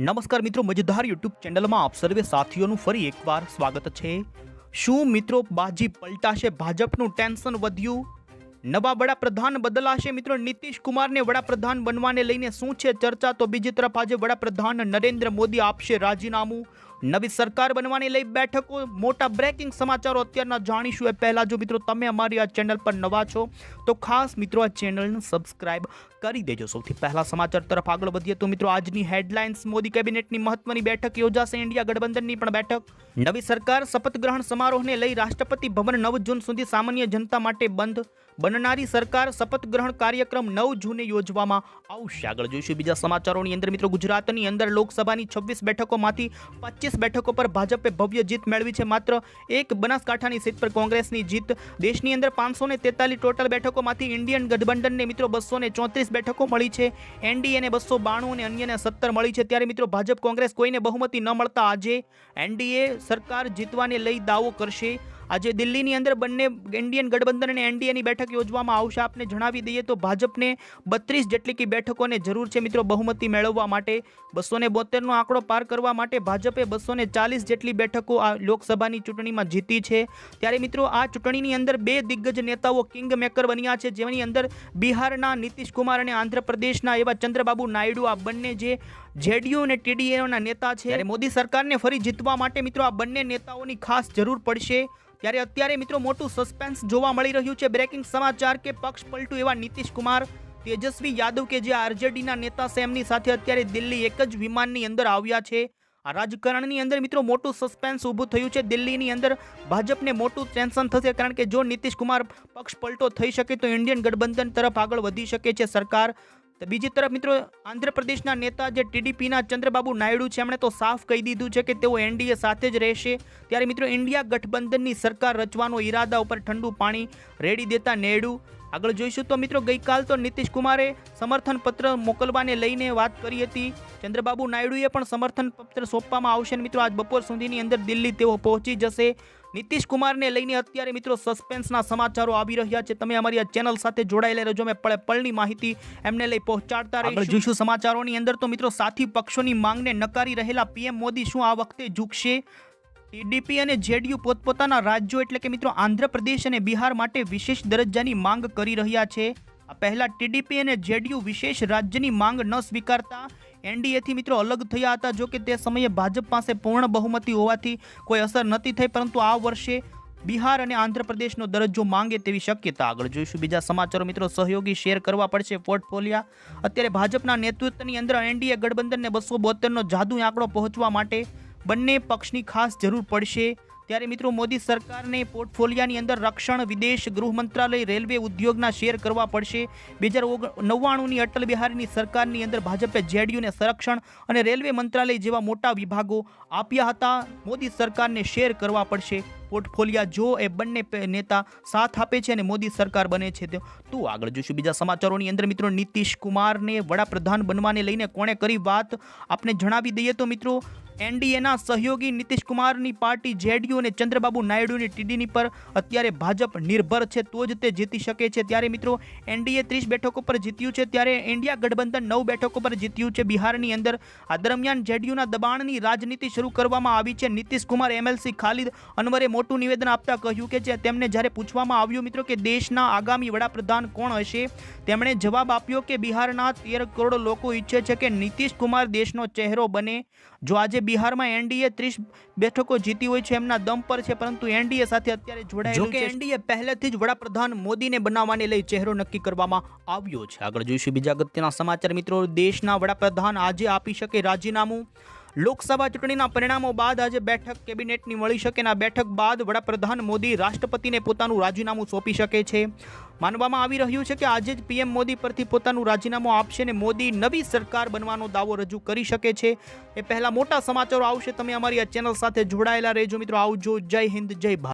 નમસ્કાર મિત્રો, મજેદાર યુટ્યુબ ચેનલમાં આપ સર્વે સાથીઓનું ફરી એકવાર સ્વાગત છે. શું મિત્રો બાજી પલટાશે ભાજપનું ટેન્શન વધ્યું? નવા વડાપ્રધાન બદલાશે મિત્રો, નીતિશ કુમારને વડાપ્રધાન બનવાને લઈને શું છે ચર્ચા? તો બીજી તરફ આજે વડાપ્રધાન નરેન્દ્ર મોદી આપશે રાજીનામું. નવી સરકાર બનવાને લઈ બેઠકો, મોટા બ્રેકિંગ સમાચારો અત્યારના જાણીશું. એ પહેલાં જો મિત્રો તમે અમારી આ ચેનલ પર નવા છો, તો ખાસ મિત્રો આ ચેનલને સબસ્ક્રાઇબ કરી દેજો. સૌથી પહેલા સમાચાર તરફ આગળ વધીએ તો મિત્રો આજની હેડલાઇન્સ મોદી કેબિનેટની મહત્વની બેઠક યોજાશે ઇન્ડિયા ગઠબંધનની પણ બેઠક. નવી સરકાર શપથ ગ્રહણ સમારોહને લઈ રાષ્ટ્રપતિ ભવન નવ જૂન સુધી સામાન્ય જનતા માટે બંધ. બનનારી સરકાર શપથ ગ્રહણ કાર્યક્રમ નવ જૂને યોજવામાં આવશે. આગળ જોઈશું બીજા સમાચારોની અંદર. મિત્રો ગુજરાતની અંદર લોકસભાની છવ્વીસ બેઠકોમાંથી પચીસ બેઠકો પર ભાજપે ભવ્ય જીત મેળવી છે. માત્ર એક બનાસકાંઠાની સીટ પર કોંગ્રેસની જીત. દેશની અંદર પાંચસો ને ટોટલ બેઠકોમાંથી ઇન્ડિયન ગઠબંધનને મિત્રો બસો ને બેઠકો મળી છે. એનડીએને બસો બાણું અને અન્યને સત્તર મળી છે. ત્યારે મિત્રો ભાજપ કોંગ્રેસ કોઈને બહુમતી ન મળતા આજે એનડીએ સરકાર જીતવાને લઈ દાવો કરશે. આજે દિલ્હીની અંદર બંને ઇન્ડિયન ગઠબંધન અને એનડીએની બેઠક યોજવામાં આવશે. આપને જણાવી દઈએ તો ભાજપને બત્રીસ જેટલી કે બેઠકોને જરૂર છે મિત્રો બહુમતી મેળવવા માટે. બસો ને બોતેરનો આંકડો પાર કરવા માટે ભાજપે બસો ને ચાલીસ જેટલી બેઠકો આ લોકસભાની ચૂંટણીમાં જીતી છે. ત્યારે મિત્રો આ ચૂંટણીની અંદર બે દિગ્ગજ નેતાઓ કિંગ મેકર બન્યા છે. જેની અંદર બિહારના નીતિશ કુમાર અને આંધ્રપ્રદેશના એવા ચંદ્રબાબુ નાયડુ. આ બંને જે જેડીયુ અને ટીડીએના નેતા છે. ત્યારે મોદી સરકારને ફરી જીતવા માટે મિત્રો આ બંને નેતાઓની ખાસ જરૂર પડશે, ત્યારે અત્યારે મિત્રો મોટું સસ્પેન્સ જોવા મળી રહ્યું છે. બ્રેકિંગ સમાચાર કે પક્ષ પલટું એવા નીતિશ કુમાર, તેજસ્વી યાદવ કે જે આરજેડીના નેતા છે, એમની સાથે અત્યારે દિલ્હી એક જ વિમાનની અંદર આવ્યા છે. આ રાજકારણની અંદર મિત્રો મોટું સસ્પેન્સ ઊભું થયું છે. દિલ્હીની અંદર ભાજપને મોટું ટેન્શન થશે, કારણ કે જો નીતિશ કુમાર પક્ષ પલટો થઈ શકે તો ઇન્ડિયન ગઠબંધન તરફ આગળ વધી શકે છે સરકાર. તો બીજી તરફ મિત્રો આંધ્રપ્રદેશના નેતા જે ટીડીપીના ચંદ્રબાબુ નાયડુ છે, એમણે તો સાફ કહી દીધું છે કે તેઓ એનડીએ સાથે જ રહેશે. ત્યારે મિત્રો ઇન્ડિયા ગઠબંધનની સરકાર રચવાનો ઈરાદા ઉપર ઠંડુ પાણી રેડી દેતા નાયડુ આગળ જોઈશું તો મિત્રો ગઈકાલ તો નીતિશ કુમારે સમર્થન પત્ર મોકલવાને લઈને વાત કરી હતી. ચંદ્રબાબુ નાયડુએ પણ સમર્થન પત્ર સોંપવામાં આવશે મિત્રો. આજ બપોર સુધીની અંદર દિલ્હી તેઓ પહોંચી જશે. નીતિશ કુમારને લઈને અત્યારે મિત્રો સસ્પેન્સના સમાચારો આવી રહ્યા છે. તમે અમારી આ ચેનલ સાથે જોડાયેલા રહેજો. અમે પળે પળની માહિતી એમને લઈ પહોંચાડતા રહીશું. જોઈશું સમાચારોની અંદર તો મિત્રો સાથી પક્ષોની માંગને નકારી રહેલા પીએમ મોદી શું આ વખતે ઝૂકશે? ટીડીપી અને જેડીયુ પોતપોતાના રાજ્યો એટલે કે મિત્રો આંધ્રપ્રદેશ અને બિહાર માટે વિશેષ દરજ્જાની માંગ કરી રહ્યા છે. આ પહેલાં ટીડીપી અને જેડીયુ વિશેષ રાજ્યની માંગ ન સ્વીકારતા એનડીએથી મિત્રો અલગ થયા હતા. જો કે તે સમયે ભાજપ પાસે પૂર્ણ બહુમતી હોવાથી કોઈ અસર નથી થઈ, પરંતુ આ વર્ષે બિહાર અને આંધ્રપ્રદેશનો દરજ્જો માંગે તેવી શક્યતા આગળ જોઈશું. બીજા સમાચારો મિત્રો, સહયોગી શેર કરવા પડશે પોર્ટફોલિયા. અત્યારે ભાજપના નેતૃત્વની અંદર એનડીએ ગઠબંધનને બસો બોતેરનો જાદુ આંકડો પહોંચવા માટે બંને પક્ષની ખાસ જરૂર પડશે. ત્યારે મિત્રો, મોદી સરકારને પોર્ટફોલિયાની અંદર રક્ષણ, વિદેશ, ગૃહ મંત્રાલય, રેલવે ઉદ્યોગના શેર કરવા પડશે. બે હજાર નવ્વાણુંની અટલ બિહારીની સરકારની અંદર ભાજપે જેડીયુને સંરક્ષણ અને રેલવે મંત્રાલય જેવા મોટા વિભાગો આપ્યા હતા. મોદી સરકારને શેર કરવા પડશે. પોર્ટફોલિયા જો એ બંને નેતા સાથ આપે છે અને મોદી સરકાર બને છે. તો તો આગળ જોઈશું બીજા સમાચારોની અંદર. મિત્રો, નીતિશ કુમારને વડાપ્રધાન બનવાને લઈને કોણે કરી વાત? આપને જણાવી દઈએ તો મિત્રો એનડીએના સહયોગી નીતિશ કુમારની પાર્ટી જેડીયુ અને ચંદ્રબાબુ નાયડુની ટીડીની પર અત્યારે ભાજપ નિર્ભર છે, તો જ તે જીતી શકે છે. ત્યારે મિત્રો, એનડીએ ત્રીસ બેઠકો પર જીત્યું છે, ત્યારે ઇન્ડિયા ગઠબંધન નવ બેઠકો પર જીત્યું છે. બિહારની અંદર આ દરમિયાન જેડીયુના દબાણની રાજનીતિ શરૂ કરવામાં આવી છે. નીતિશ કુમાર એમએલસી ખાલિદ અનવરે મોટું નિવેદન આપતા કહ્યું કે તેમને જ્યારે પૂછવામાં આવ્યું, મિત્રો, કે દેશના આગામી વડાપ્રધાન કોણ હશે? તેમણે જવાબ આપ્યો કે, બિહારના તેર કરોડ લોકો ઈચ્છે છે કે નીતિશ કુમાર દેશનો ચહેરો બને. જો આજે બિહારમાં એનડીએ ત્રીસ બેઠકો જીતી હોય છે એમના દમ પર છે પરંતુ એનડીએ સાથે અત્યારે જોડાયેલું છે. એનડીએ પહેલેથી જ વડાપ્રધાન મોદીને બનાવવાને લઈ ચહેરો નક્કી કરવામાં આવ્યો છે. આગળ જોઈશું બીજા અગત્યના સમાચાર. મિત્રો દેશના વડાપ્રધાન આજે આપી શકે રાજીનામું? લોકસભા ચૂંટણીના પરિણામો બાદ આજે બેઠક કેબિનેટની મળી શકે અને બેઠક બાદ વડાપ્રધાન મોદી રાષ્ટ્રપતિને પોતાનું રાજીનામું સોંપી શકે છે. માનવામાં આવી રહ્યું છે કે આજે જ પીએમ મોદી પરથી પોતાનું રાજીનામું આપશે અને મોદી નવી સરકાર બનવાનો દાવો રજૂ કરી શકે છે. એ પહેલા મોટા સમાચારો આવશે. તમે અમારી આ ચેનલ સાથે જોડાયેલા રહેજો મિત્રો. આવજો. જય હિન્દ, જય ભારત.